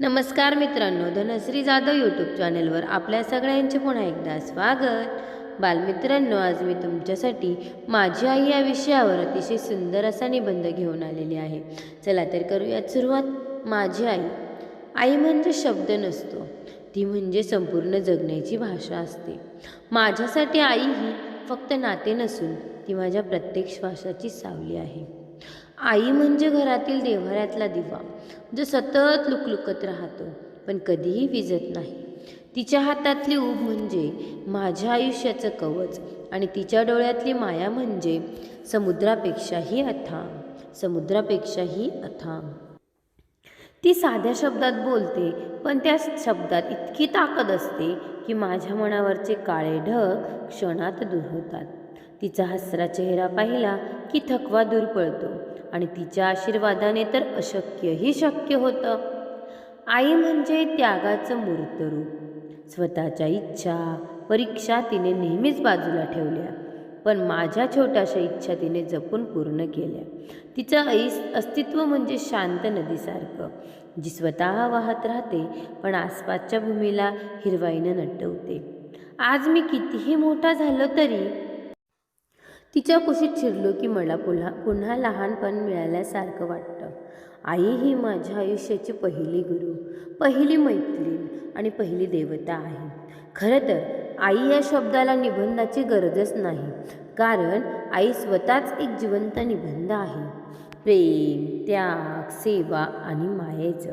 नमस्कार मित्रांनो धनश्री जाधव यूट्यूब चॅनेलवर आपल्या सगळ्यांचे पुन्हा एकदा स्वागत. बालमित्रांनो आज मी तुमच्यासाठी माझी आई या विषयावर अतिशय सुंदर असा निबंध घेऊन आलेली आहे. चला तर करूयात सुरुवात. माझी आई आई म्हणजे शब्द नसतो ती म्हणजे संपूर्ण जगण्याची भाषा असते. माझ्यासाठी आई ही फक्त नाते नसून ती माझ्या प्रत्येक श्वासाची सावली आहे. आई म्हणजे घरातील देव्हाऱ्यातला दिवा जो सतत लुकलुकत राहतो पण कधीही विजत नाही. तिच्या हातातली ऊब म्हणजे माझ्या आयुष्याचं कवच आणि तिच्या डोळ्यातली माया म्हणजे समुद्रापेक्षाही अथांग समुद्रापेक्षाही अथांग ती साध्या शब्दात बोलते पण त्या शब्दात इतकी ताकद असते की माझ्या मनावरचे काळे ढग क्षणात दूर होतात तिचा हसरा चेहरा पाहिला की थकवा दूर पळतो. आणि तिच्या आशीर्वादाने तर अशक्यही शक्य होतं. आई म्हणजे त्यागाचं मूर्तरूप स्वतःच्या इच्छा परीक्षा तिने नेहमीच बाजूला ठेवल्या पण माझ्या छोट्याशा इच्छा तिने जपून पूर्ण केल्या. तिचं ऐस अस्तित्व म्हणजे शांत नदीसारखं जी स्वतः वाहत राहते पण आसपासच्या भूमीला हिरवाईनं नटवते. आज मी कितीही मोठा झालो तरी तिच्या कुशीत शिरलो की मला पुन्हा पुन्हा लहानपण मिळाल्यासारखं वाटतं. आई ही माझ्या आयुष्याची पहिली गुरु पहिली मैत्रीण आणि पहिली देवता आहे. खरं तर आई या शब्दाला निबंधाची गरजच नाही कारण आई स्वतःच एक जिवंत निबंध आहे. प्रेम त्याग सेवा आणि मायेचं.